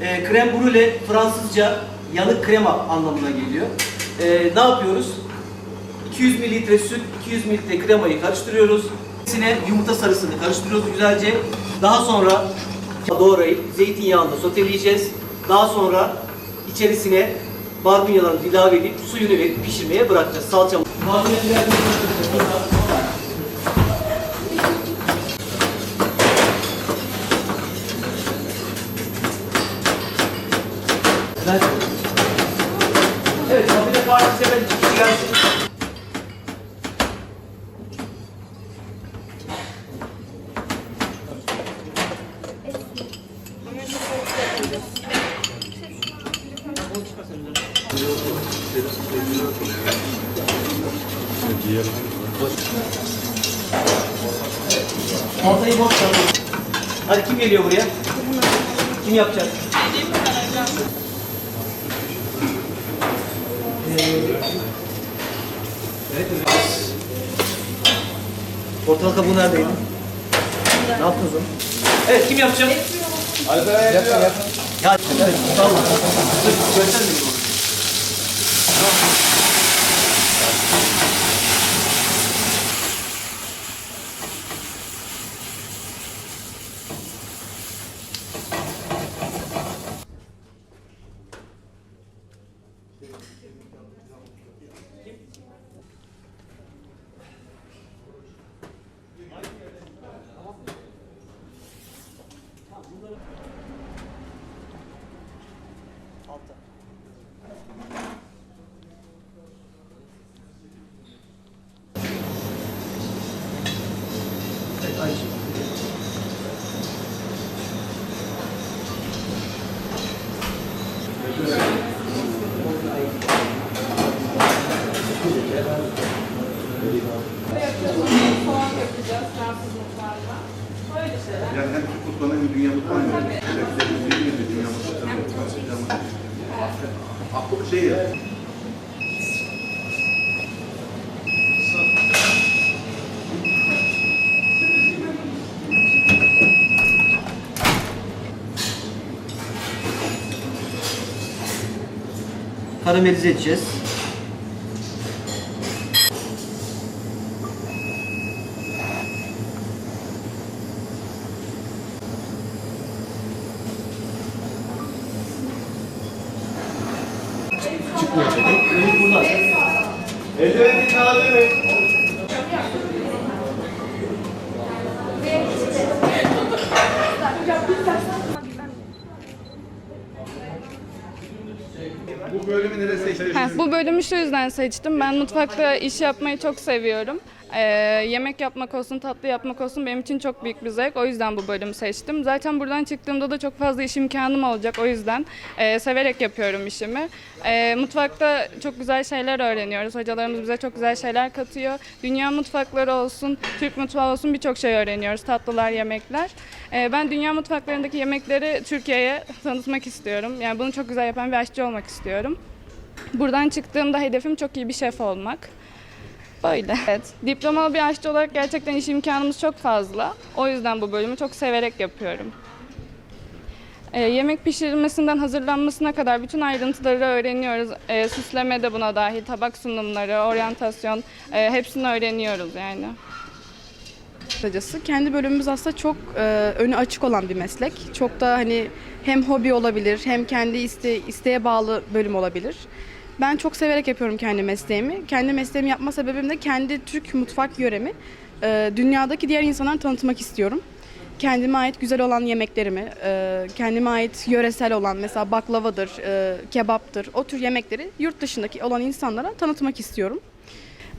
E, krem brûlée Fransızca yanık krema anlamına geliyor. E, ne yapıyoruz? 200 mililitre süt, 200 mililitre kremayı karıştırıyoruz. İçine yumurta sarısını karıştırıyoruz güzelce. Daha sonra doğrayıp zeytinyağında soteleyeceğiz. Daha sonra içerisine barbunyalarını ilave edip suyunu verip pişirmeye bırakacağız. Salça. Ortayı boş ver. Hadi kim geliyor buraya? Kim yapacak? Evet, evet. Portakal kabuğu neredeydi? Ne yaptınız onu? Evet, kim yapacak? Alper yapıyor. Ya, evet, sağ olun. Dur, göstermeyin Soğan yapacağız Fransız mutfağında. Böyle şeyler. Yani hem Türk mutfağına hem dünya mutfağına hem şeflerin bir gibi dünya mutfağına. Aklı şey ya. Karamelize edeceğiz. Çıkmıyor tabii. Ürün burada. Eldiven gitme alabilir miyim? Bu bölümü nereye seçtiniz? Bu bölümü şu yüzden seçtim. Ben mutfakta iş yapmayı çok seviyorum. Ee, yemek yapmak olsun, tatlı yapmak olsun benim için çok büyük bir zevk. O yüzden bu bölümü seçtim. Zaten buradan çıktığımda da çok fazla iş imkanım olacak. O yüzden e, severek yapıyorum işimi. E, mutfakta çok güzel şeyler öğreniyoruz. Hocalarımız bize çok güzel şeyler katıyor. Dünya mutfakları olsun, Türk mutfağı olsun birçok şey öğreniyoruz. Tatlılar, yemekler. E, ben dünya mutfaklarındaki yemekleri Türkiye'ye tanıtmak istiyorum. Yani bunu çok güzel yapan bir aşçı olmak istiyorum. Buradan çıktığımda hedefim çok iyi bir şef olmak. Böyle. Evet. Diplomalı bir aşçı olarak gerçekten iş imkanımız çok fazla. O yüzden bu bölümü çok severek yapıyorum. Ee, yemek pişirilmesinden hazırlanmasına kadar bütün ayrıntıları öğreniyoruz. Ee, süsleme de buna dahil, tabak sunumları, oryantasyon e, hepsini öğreniyoruz yani. Kısacası kendi bölümümüz aslında çok e, önü açık olan bir meslek. Çok da hani hem hobi olabilir hem kendi iste, isteğe bağlı bölüm olabilir. Ben çok severek yapıyorum kendi mesleğimi. Kendi mesleğimi yapma sebebim de kendi Türk mutfak yöremi e, dünyadaki diğer insanlara tanıtmak istiyorum. Kendime ait güzel olan yemeklerimi, e, kendime ait yöresel olan mesela baklavadır, e, kebaptır, o tür yemekleri yurt dışındaki olan insanlara tanıtmak istiyorum.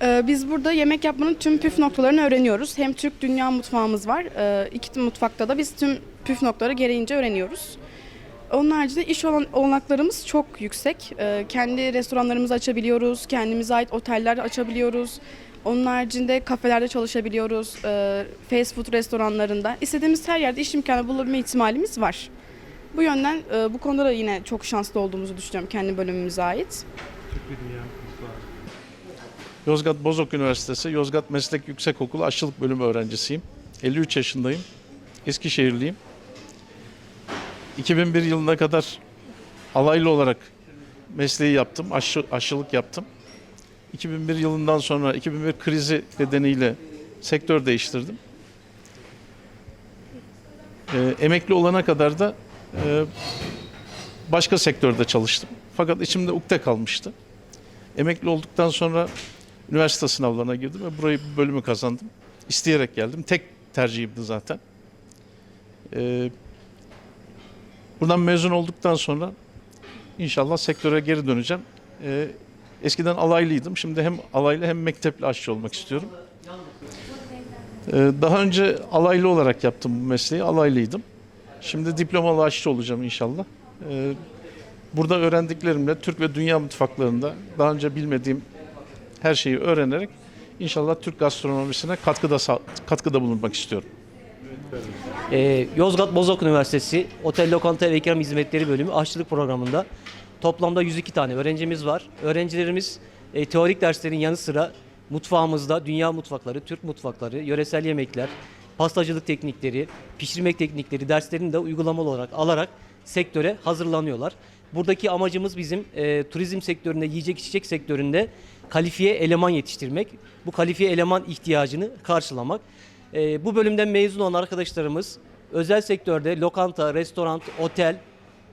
Ee, Biz burada yemek yapmanın tüm püf noktalarını öğreniyoruz. Hem Türk dünya mutfağımız var. Ee, İki mutfakta da biz tüm püf noktaları gereğince öğreniyoruz. Onun haricinde iş olan olanaklarımız çok yüksek. Ee, Kendi restoranlarımızı açabiliyoruz. Kendimize ait oteller açabiliyoruz. Onun haricinde kafelerde çalışabiliyoruz. Ee, Fast food restoranlarında. İstediğimiz her yerde iş imkanı bulabilme ihtimalimiz var. Bu yönden e, bu konuda da yine çok şanslı olduğumuzu düşünüyorum kendi bölümümüze ait. Yozgat Bozok Üniversitesi Yozgat Meslek Yüksekokulu Aşçılık Bölümü öğrencisiyim. 53 yaşındayım. Eskişehirliyim. 2001 yılına kadar alaylı olarak mesleği yaptım, aşı, aşçılık yaptım. 2001 yılından sonra 2001 krizi nedeniyle sektör değiştirdim. Ee, emekli olana kadar da e, başka sektörde çalıştım. Fakat içimde ukde kalmıştı. Emekli olduktan sonra üniversite sınavlarına girdim ve burayı bu bölümü kazandım. İsteyerek geldim. Tek tercihimdi zaten. Ee, buradan mezun olduktan sonra inşallah sektöre geri döneceğim. Ee, eskiden alaylıydım. Şimdi hem alaylı hem mektepli aşçı olmak istiyorum. Ee, daha önce alaylı olarak yaptım bu mesleği. Alaylıydım. Şimdi diplomalı aşçı olacağım inşallah. Ee, burada öğrendiklerimle Türk ve dünya mutfaklarında daha önce bilmediğim her şeyi öğrenerek inşallah Türk gastronomisine katkıda katkıda bulunmak istiyorum. Ee, Yozgat Bozok Üniversitesi Otel Lokanta ve İkram Hizmetleri Bölümü aşçılık programında toplamda 102 tane öğrencimiz var. Öğrencilerimiz e, teorik derslerin yanı sıra mutfağımızda dünya mutfakları, Türk mutfakları, yöresel yemekler, pastacılık teknikleri, pişirmek teknikleri derslerini de uygulamalı olarak alarak sektöre hazırlanıyorlar. Buradaki amacımız bizim e, turizm sektöründe, yiyecek içecek sektöründe kalifiye eleman yetiştirmek. Bu kalifiye eleman ihtiyacını karşılamak. E, bu bölümden mezun olan arkadaşlarımız özel sektörde lokanta, restoran, otel,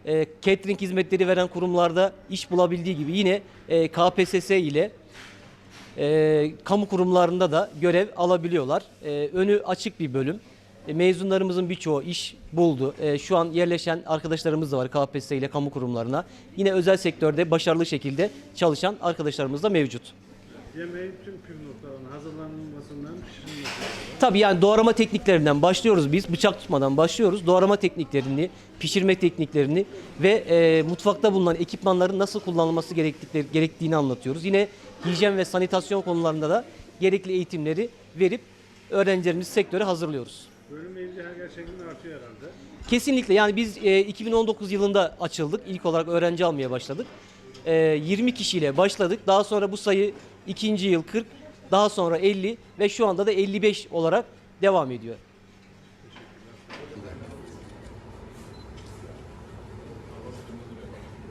e, catering hizmetleri veren kurumlarda iş bulabildiği gibi yine e, KPSS ile e, kamu kurumlarında da görev alabiliyorlar. E, önü açık bir bölüm. E, mezunlarımızın birçoğu iş buldu. E, şu an yerleşen arkadaşlarımız da var KPSS ile kamu kurumlarına. Yine özel sektörde başarılı şekilde çalışan arkadaşlarımız da mevcut. Yemeğin tüm püf noktalarının hazırlanılmasından pişirilmesi. Tabii yani doğrama tekniklerinden başlıyoruz biz. Bıçak tutmadan başlıyoruz. Doğrama tekniklerini, pişirme tekniklerini ve e, mutfakta bulunan ekipmanların nasıl kullanılması gerektikleri, gerektiğini anlatıyoruz. Yine hijyen ve sanitasyon konularında da gerekli eğitimleri verip öğrencilerimizi sektöre hazırlıyoruz. Bölüm eğitimci her gerçekten artıyor herhalde. Kesinlikle yani biz e, 2019 yılında açıldık. İlk olarak öğrenci almaya başladık. E, 20 kişiyle başladık. Daha sonra bu sayı ikinci yıl 40, daha sonra 50 ve şu anda da 55 olarak devam ediyor.